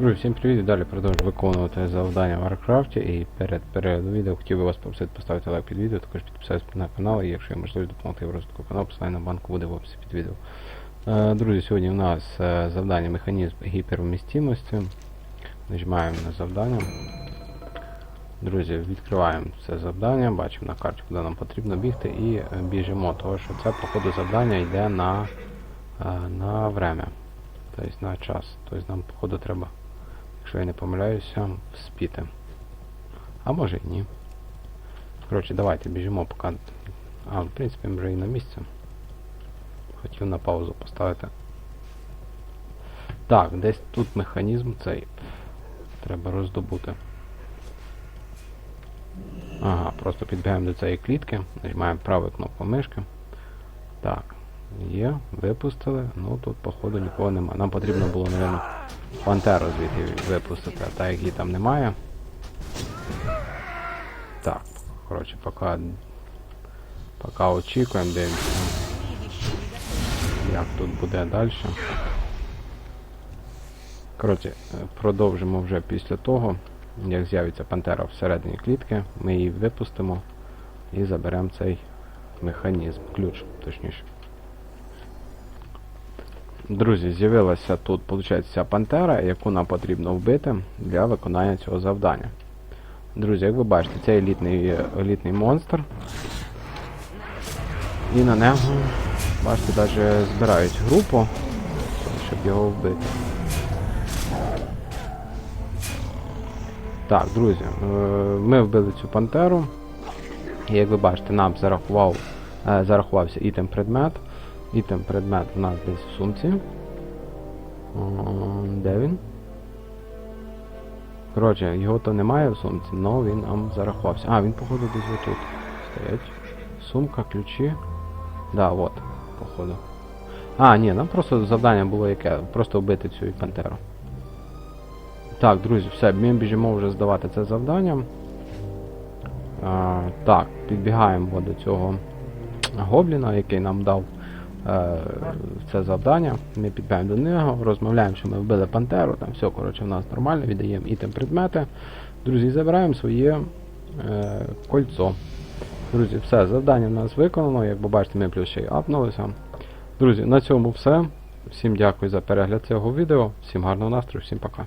Друзі, всім привіт! Далі продовжую виконувати завдання в Warcraft і перед переглядом відео хотів би вас попросити поставити лайк під відео, також підписатися на канал і якщо є можливість допомогти в розвитку каналу, посилання на банку буде в описі під відео. Е, Друзі, сьогодні у нас е, завдання механізм гіпервмістимості. Нажимаємо на завдання. Друзі, відкриваємо це завдання, бачимо на карті, куди нам потрібно бігти, і е, біжимо, тому що це по ходу завдання йде на, на время, тобто на час. Тобто нам по ходу треба якщо я не помиляюся, вспіти. А може і ні. Коротше, давайте біжимо поки. А, в принципі, ми вже і на місці. Хотів на паузу поставити. Так, десь тут механізм цей. Треба роздобути. Ага, просто підбігаємо до цієї клітки, нажимаємо праву кнопку мишки. Так, є, випустили. Ну тут, походу, нікого нема. Нам потрібно було, мабуть, пантеру звідти випустити, а так як її там немає. Так, коротше, поки, поки очікуємо, дивимося, як тут буде далі. Коротше, продовжимо вже після того, як з'явиться пантера всередині клітки, ми її випустимо і заберемо цей механізм, ключ, точніше. Друзі, з'явилася тут, виходить, пантера, яку нам потрібно вбити для виконання цього завдання. Друзі, як ви бачите, це елітний, елітний монстр. І на нього, бачите, навіть збирають групу, щоб його вбити. Так, друзі, е, ми вбили цю пантеру. І як ви бачите, нам зарахував, е, зарахувався ітем предмет. Ітем предмет у нас десь в сумці. Де він? Коротше, його то немає в сумці, але він нам зарахувався. А, він, походу, десь отут стоять. Сумка, ключі. Да, от, походу. А, ні, нам просто завдання було яке. Просто вбити цю пантеру. Так, друзі, все, ми біжимо вже здавати це завдання. А, так, підбігаємо до цього гобліна, який нам дав це завдання. Ми підбігаємо до нього, розмовляємо, що ми вбили пантеру, там все, коротше, в нас нормально, віддаємо ітем предмети. Друзі, забираємо своє е, кольцо. Друзі, все, завдання в нас виконано, як ви бачите, ми плюс ще й апнулися. Друзі, на цьому все. Всім дякую за перегляд цього відео, всім гарного настрою, всім пока.